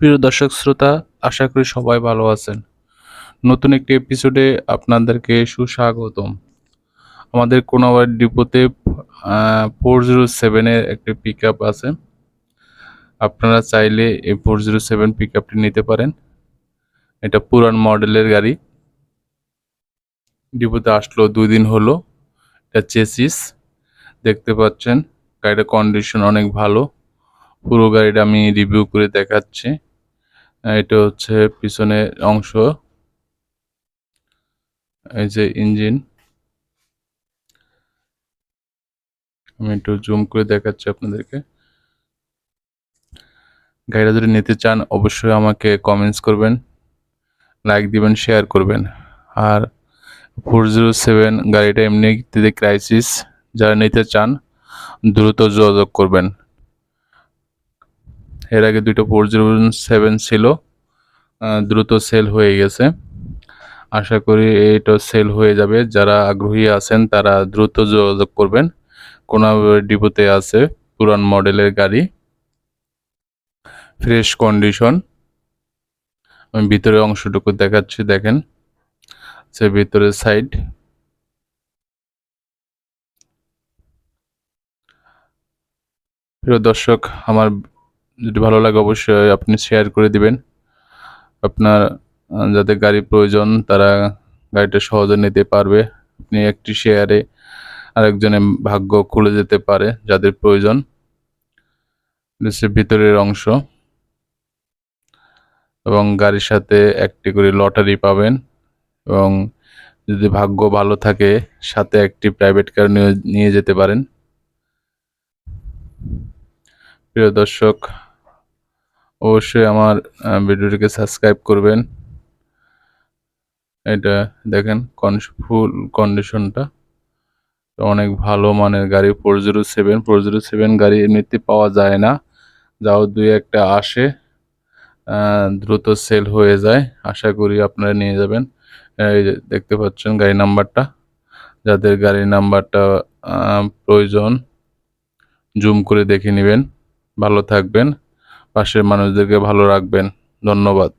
প্রিয় দর্শক শ্রোতা, আশা করি সবাই ভালো আছেন। নতুন একটি এপিসোডে আপনাদেরকে সুস্বাগতম। আমাদের কোনাবাড়ি ডিপোতে ফোর জিরো সেভেনের একটি পিক আপ আছে। আপনারা চাইলে এই ফোর জিরো সেভেন পিক আপটি নিতে পারেন। এটা পুরান মডেলের গাড়ি। ডিপোতে আসলো, দুই দিন হলো। এটা চেসিস দেখতে পাচ্ছেন, গাড়িটার কন্ডিশন অনেক ভালো। পুরো গাড়িটা আমি রিভিউ করে দেখাচ্ছি। এটা হচ্ছে পিছনের অংশ। এই যে ইঞ্জিন। আমি একটু জুম করে দেখাচ্ছি আপনাদেরকে। গাড়িটা যদি নিতে চান, অবশ্যই আমাকে কমেন্টস করবেন লাইক দিবেন শেয়ার করবেন। আর ফোর জিরো সেভেন গাড়িটা এমনিতে ক্রাইসিস যারা নিতে চান, দ্রুত যোগাযোগ করবেন। এর আগে দুইটা ফোর জিরো সেভেন ছিল দ্রুত সেল হয়ে গেছে। আশা করি এটা সেল হয়ে যাবে। যারা আগ্রহী আছেন, তারা দ্রুত যোগাযোগ করবেন। কোনা ডিপোতে আছে পুরান মডেলের গাড়ি। Fresh condition. আমি ভিতরের অংশটুকু দেখাচ্ছি, দেখেন। সে ভিতরের সাইড প্রিয় দর্শক, আমার যদি ভালো লাগে অবশ্যই আপনি শেয়ার করে দিবেন। আপনার যাদের গাড়ি প্রয়োজন, তারা গাড়িটা সহজে নিতে পারবে। আপনি একটি শেয়ারে আরেকজনের ভাগ্য খুলে যেতে পারে, যাদের প্রয়োজন। ভিতরের অংশ। এবং গাড়ির সাথে একটি করে লটারি পাবেন। এবং যদি ভাগ্য ভালো থাকে, সাথে একটি প্রাইভেট কার নিয়ে যেতে পারেন। প্রিয় দর্শক অবশ্যই আমার ভিডিওটিকে সাবস্ক্রাইব করবেন। এটা দেখেন ফুল কন্ডিশনটা অনেক ভালো মানের গাড়ি four zero seven four zero seven গাড়ি এমনিতে পাওয়া যায় না। যাও দুই একটা আসে দ্রুত সেল হয়ে যায়। আশা করি আপনারা নিয়ে যাবেন। এই দেখতে পাচ্ছেন গাড়ি নাম্বারটা। যাদের গাড়ির নাম্বারটা প্রয়োজন জুম করে দেখে নেবেন। ভালো থাকবেন। পাশের মানুষদেরকে ভালো রাখবেন। ধন্যবাদ।